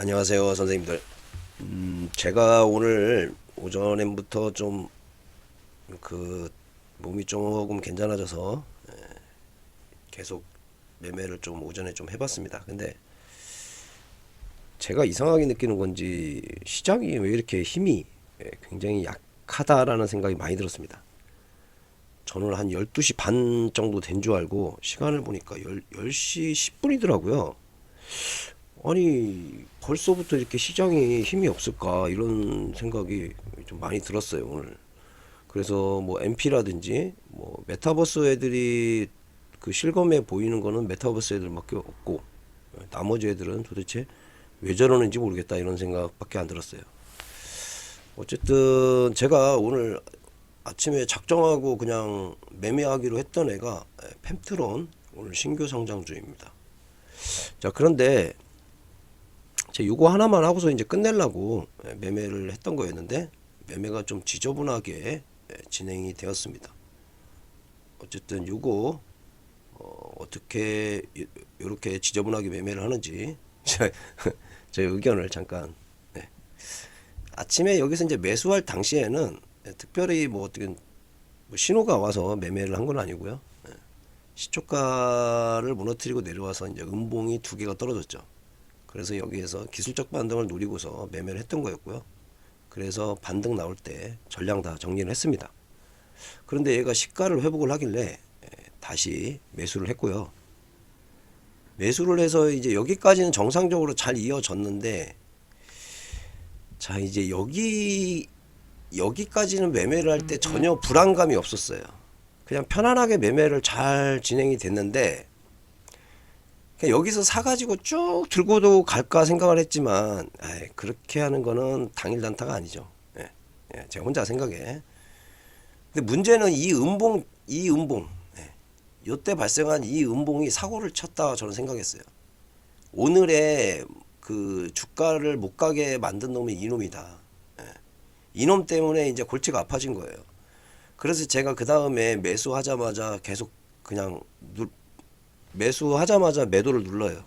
안녕하세요 선생님들. 음, 제가 오늘 오전부터 좀 그 몸이 조금 괜찮아져서 예, 계속 매매를 좀 오전에 좀 해봤습니다. 근데 제가 이상하게 느끼는 건지 시장이 왜 이렇게 힘이 예, 굉장히 약하다라는 생각이 많이 들었습니다. 저는 한 12시 반 정도 된 줄 알고 시간을 보니까 10, 10시 10분이더라고요 아니 벌써부터 이렇게 시장이 힘이 없을까 이런 생각이 좀 많이 들었어요 오늘. 그래서 뭐 MP라든지 뭐 메타버스 애들이 그 실검에 보이는 거는 메타버스 애들밖에 없고 나머지 애들은 도대체 왜 저러는지 모르겠다 이런 생각밖에 안 들었어요. 어쨌든 제가 오늘 아침에 작정하고 그냥 매매하기로 했던 애가 펜트론 오늘 신규 상장주입니다. 자 그런데 제 요거 하나만 하고서 이제 끝내려고 예, 매매를 했던 거였는데 매매가 좀 지저분하게 예, 진행이 되었습니다. 어쨌든 요거 어, 어떻게 이렇게 지저분하게 매매를 하는지 제, 제 의견을 잠깐 네. 아침에 여기서 이제 매수할 당시에는 예, 특별히 뭐 어떻게 뭐 신호가 와서 매매를 한 건 아니고요. 예. 시초가를 무너뜨리고 내려와서 이제 음봉이 두 개가 떨어졌죠. 그래서 여기에서 기술적 반등을 노리고서 매매를 했던 거였고요. 그래서 반등 나올 때 전량 다 정리를 했습니다. 그런데 얘가 시가를 회복을 하길래 에, 다시 매수를 했고요. 매수를 해서 이제 여기까지는 정상적으로 잘 이어졌는데 자 이제 여기 여기까지는 매매를 할 때 전혀 불안감이 없었어요. 그냥 편안하게 매매를 잘 진행이 됐는데 여기서 사가지고 쭉 들고도 갈까 생각을 했지만 에이, 그렇게 하는 거는 당일 단타가 아니죠. 예, 예, 제가 혼자 생각에. 근데 문제는 이 음봉, 이 음봉, 예, 요때 발생한 이 음봉이 사고를 쳤다 저는 생각했어요. 오늘의 그 주가를 못 가게 만든 놈이 이놈이다. 예, 이놈 때문에 이제 골치가 아파진 거예요. 그래서 제가 그 다음에 매수하자마자 계속 그냥 누, 매수하자마자 매도를 눌러요.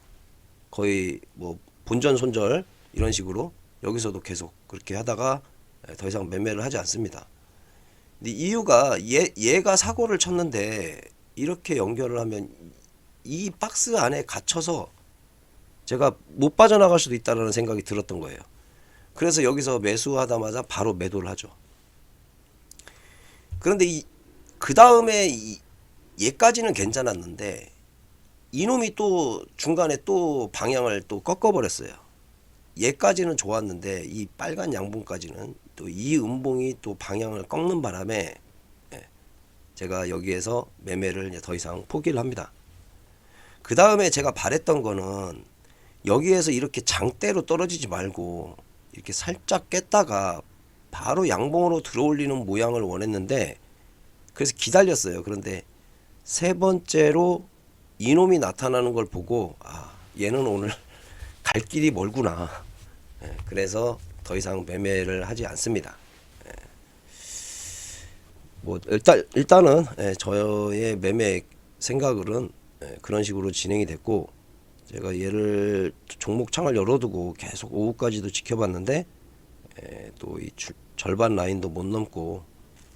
거의 뭐 본전 손절 이런 식으로 여기서도 계속 그렇게 하다가 더 이상 매매를 하지 않습니다. 근데 이유가 얘 얘가 사고를 쳤는데 이렇게 연결을 하면 이 박스 안에 갇혀서 제가 못 빠져나갈 수도 있다라는 생각이 들었던 거예요. 그래서 여기서 매수하자마자 바로 매도를 하죠. 그런데 이, 그 다음에 이, 얘까지는 괜찮았는데 이놈이 또 중간에 또 방향을 또 꺾어버렸어요. 얘까지는 좋았는데 이 빨간 양봉까지는 또 이 음봉이 또 방향을 꺾는 바람에 예, 제가 여기에서 매매를 더 이상 포기를 합니다. 그 다음에 제가 바랬던 거는 여기에서 이렇게 장대로 떨어지지 말고 이렇게 살짝 깼다가 바로 양봉으로 들어올리는 모양을 원했는데 그래서 기다렸어요. 그런데 세 번째로 이놈이 나타나는 걸 보고 아 얘는 오늘 갈 길이 멀구나. 예, 그래서 더 이상 매매를 하지 않습니다. 예. 뭐 일단 일단은 예, 저의 매매 생각은 예, 그런 식으로 진행이 됐고 제가 얘를 종목 창을 열어두고 계속 오후까지도 지켜봤는데 예, 또이 절반 라인도 못 넘고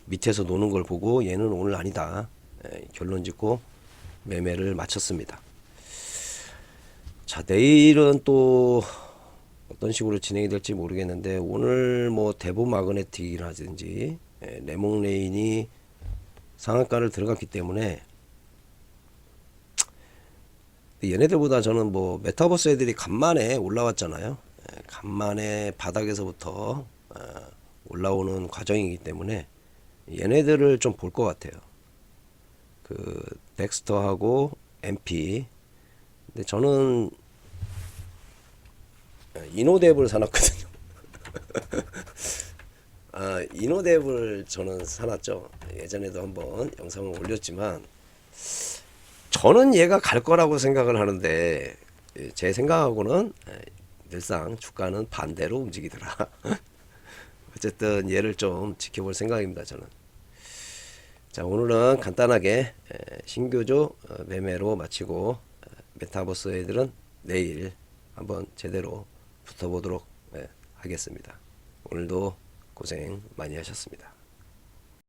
밑에서 노는 걸 보고 얘는 오늘 아니다 예, 결론 짓고 매매를 마쳤습니다. 자 내일은 또 어떤 식으로 진행이 될지 모르겠는데 오늘 뭐 대보 마그네틱이라든지 예, 레몽레인이 상한가를 들어갔기 때문에 얘네들보다 저는 뭐 메타버스 애들이 간만에 올라왔잖아요. 예, 간만에 바닥에서부터 어, 올라오는 과정이기 때문에 얘네들을 좀 볼 것 같아요. 그 덱스터하고 MP. 근데 저는 이노뎁을 사놨거든요. 아, 이노뎁을 저는 사놨죠. 예전에도 한번 영상을 올렸지만 저는 얘가 갈 거라고 생각을 하는데 예, 제 생각하고는 예, 늘상 주가는 반대로 움직이더라. 어쨌든 얘를 좀 지켜볼 생각입니다. 저는. 자 오늘은 간단하게 에, 신규조 어, 매매로 마치고 어, 메타버스 애들은 내일 한번 제대로 붙어보도록 예, 하겠습니다. 오늘도 고생 많이 하셨습니다.